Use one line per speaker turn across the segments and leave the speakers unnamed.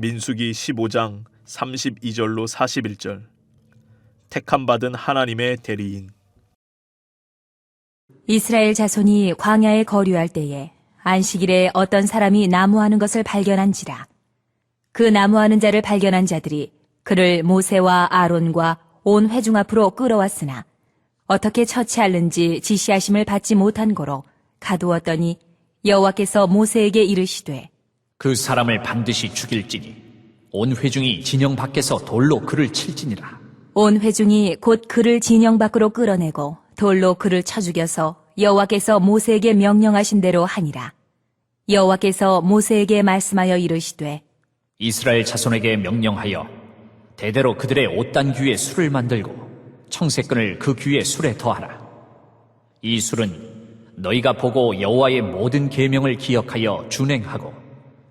민수기 15장 32절로 41절 택함 받은 하나님의 대리인
이스라엘 자손이 광야에 거류할 때에 안식일에 어떤 사람이 나무하는 것을 발견한지라. 그 나무하는 자를 발견한 자들이 그를 모세와 아론과 온 회중 앞으로 끌어왔으나 어떻게 처치할는지 지시하심을 받지 못한 고로 가두었더니 여호와께서 모세에게 이르시되
그 사람을 반드시 죽일지니 온 회중이 진영 밖에서 돌로 그를 칠지니라.
온 회중이 곧 그를 진영 밖으로 끌어내고 돌로 그를 쳐 죽여서 여호와께서 모세에게 명령하신 대로 하니라. 여호와께서 모세에게 말씀하여 이르시되
이스라엘 자손에게 명령하여 대대로 그들의 옷단 귀에 술을 만들고 청색끈을 그 귀에 술에 더하라. 이 술은 너희가 보고 여호와의 모든 계명을 기억하여 준행하고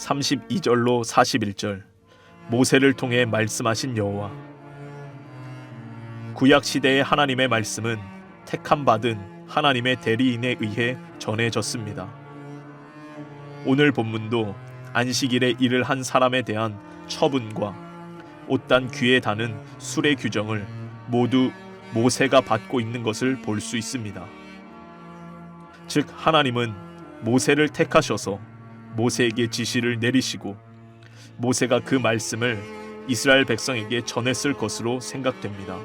32절로 41절 모세를 통해 말씀하신 여호와 구약 시대의 하나님의 말씀은 택함 받은 하나님의 대리인에 의해 전해졌습니다. 오늘 본문도 안식일에 일을 한 사람에 대한 처분과 옷단 귀에 다는 술의 규정을 모두 모세가 받고 있는 것을 볼 수 있습니다. 즉 하나님은 모세를 택하셔서 모세에게 지시를 내리시고 모세가 그 말씀을 이스라엘 백성에게 전했을 것으로 생각됩니다.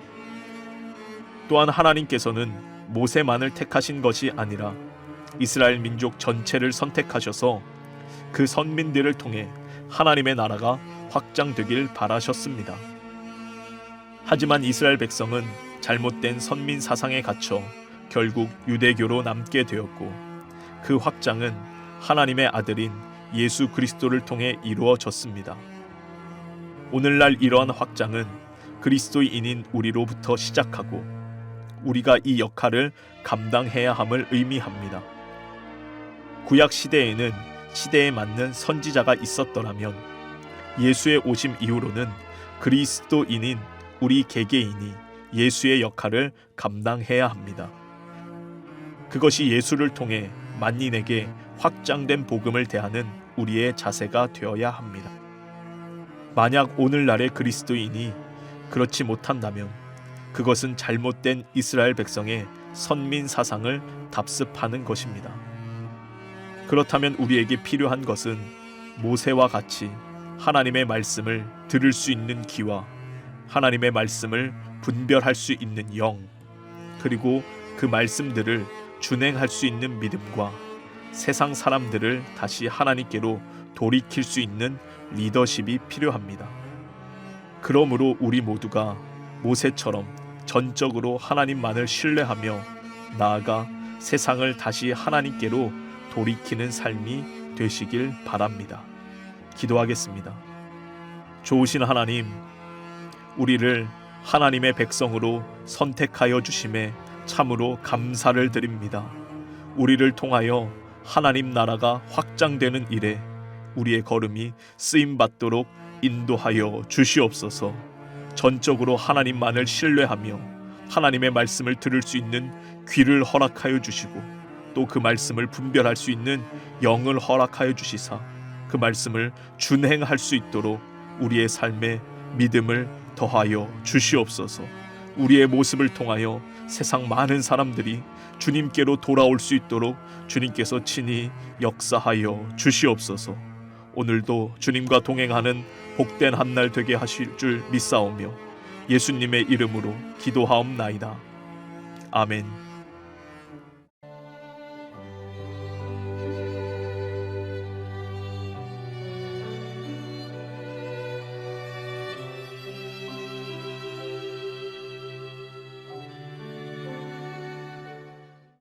또한 하나님께서는 모세만을 택하신 것이 아니라 이스라엘 민족 전체를 선택하셔서 그 선민들을 통해 하나님의 나라가 확장되길 바라셨습니다. 하지만 이스라엘 백성은 잘못된 선민 사상에 갇혀 결국 유대교로 남게 되었고 그 확장은 하나님의 아들인 예수 그리스도를 통해 이루어졌습니다. 오늘날 이러한 확장은 그리스도인인 우리로부터 시작하고 우리가 이 역할을 감당해야 함을 의미합니다. 구약 시대에는 시대에 맞는 선지자가 있었더라면 예수의 오심 이후로는 그리스도인인 우리 개개인이 예수의 역할을 감당해야 합니다. 그것이 예수를 통해 만인에게 확장된 복음을 대하는 우리의 자세가 되어야 합니다. 만약 오늘날의 그리스도인이 그렇지 못한다면 그것은 잘못된 이스라엘 백성의 선민 사상을 답습하는 것입니다. 그렇다면 우리에게 필요한 것은 모세와 같이 하나님의 말씀을 들을 수 있는 귀와 하나님의 말씀을 분별할 수 있는 영, 그리고 그 말씀들을 준행할 수 있는 믿음과 세상 사람들을 다시 하나님께로 돌이킬 수 있는 리더십이 필요합니다. 그러므로 우리 모두가 모세처럼 전적으로 하나님만을 신뢰하며 나아가 세상을 다시 하나님께로 돌이키는 삶이 되시길 바랍니다. 기도하겠습니다. 좋으신 하나님, 우리를 하나님의 백성으로 선택하여 주심에 참으로 감사를 드립니다. 우리를 통하여 하나님 나라가 확장되는 일에 우리의 걸음이 쓰임 받도록 인도하여 주시옵소서. 전적으로 하나님만을 신뢰하며 하나님의 말씀을 들을 수 있는 귀를 허락하여 주시고 또 그 말씀을 분별할 수 있는 영을 허락하여 주시사 그 말씀을 준행할 수 있도록 우리의 삶에 믿음을 더하여 주시옵소서. 우리의 모습을 통하여 세상 많은 사람들이 주님께로 돌아올 수 있도록 주님께서 친히 역사하여 주시옵소서. 오늘도 주님과 동행하는 복된 한 날 되게 하실 줄 믿사오며 예수님의 이름으로 기도하옵나이다. 아멘.